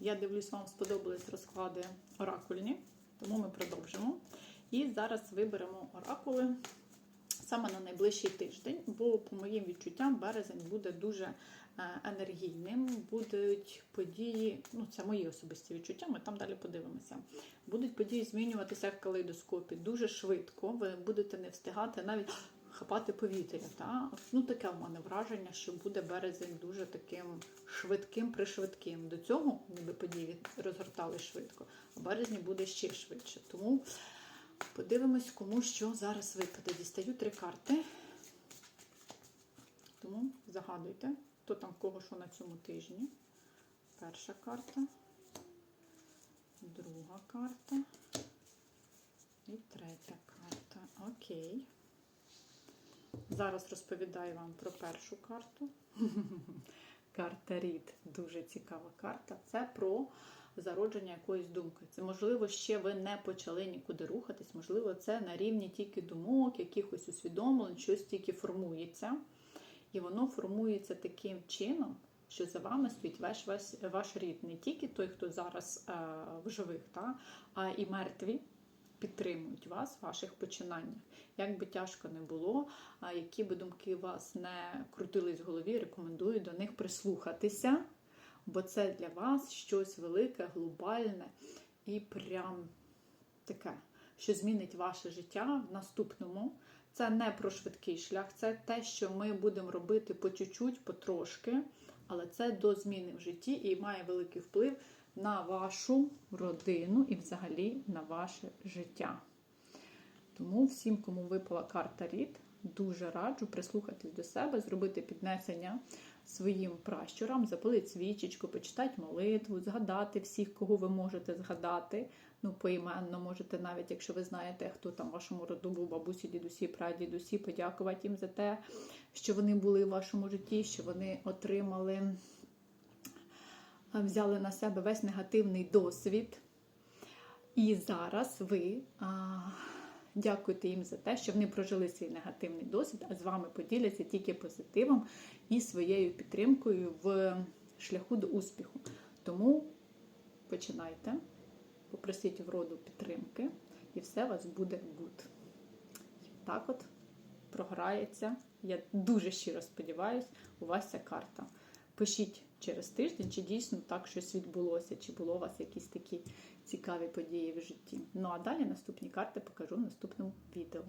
Я дивлюсь, вам сподобались розклади оракульні, тому ми продовжимо. І зараз виберемо оракули саме на найближчий тиждень, бо, по моїм відчуттям, березень буде дуже е, енергійним. Будуть події, ну це мої особисті відчуття, ми там далі подивимося. Будуть події змінюватися в калейдоскопі дуже швидко. Ви будете не встигати навіть хапати повітря. Та? Ну, таке в мене враження, що буде березень дуже таким швидким, пришвидким. До цього ніби події розгортали швидко, а березні буде ще швидше. Тому подивимось, кому що зараз випаде. Дістаю три карти. Тому загадуйте, хто там кого що на цьому тижні. Перша карта, друга карта і третя карта. Окей. Зараз розповідаю вам про першу карту. Карта Рід. Дуже цікава карта. Це про зародження якоїсь думки. Це, можливо, ще ви не почали нікуди рухатись, можливо, це на рівні тільки думок, якихось усвідомлень, щось тільки формується. І воно формується таким чином, що за вами стоїть ваш, ваш, ваш рід. Не тільки той, хто зараз е, в живих, та, а і мертві підтримують вас в ваших починаннях. Як би тяжко не було, які би думки у вас не крутились в голові, рекомендую до них прислухатися, бо це для вас щось велике, глобальне і прям таке, що змінить ваше життя в наступному. Це не про швидкий шлях, це те, що ми будемо робити по чуть-чуть, потрошки, але це до зміни в житті і має великий вплив на вашу родину і взагалі на ваше життя. Тому всім, кому випала карта Рід, дуже раджу прислухатись до себе, зробити піднесення своїм пращурам, запалити свічечку, почитати молитву, згадати всіх, кого ви можете згадати. Ну, поіменно можете, навіть якщо ви знаєте, хто там в вашому роду був, бабусі, дідусі, прадідусі, подякувати їм за те, що вони були в вашому житті, що вони отримали взяли на себе весь негативний досвід. І зараз ви а, дякуєте їм за те, що вони прожили свій негативний досвід, а з вами поділяться тільки позитивом і своєю підтримкою в шляху до успіху. Тому починайте, попросіть в роду підтримки, і все у вас буде гуд. Так от програється. Я дуже щиро сподіваюся, у вас ця карта. Пишіть через тиждень, чи дійсно так щось відбулося, чи було у вас якісь такі цікаві події в житті. Ну а далі наступні карти покажу в наступному відео.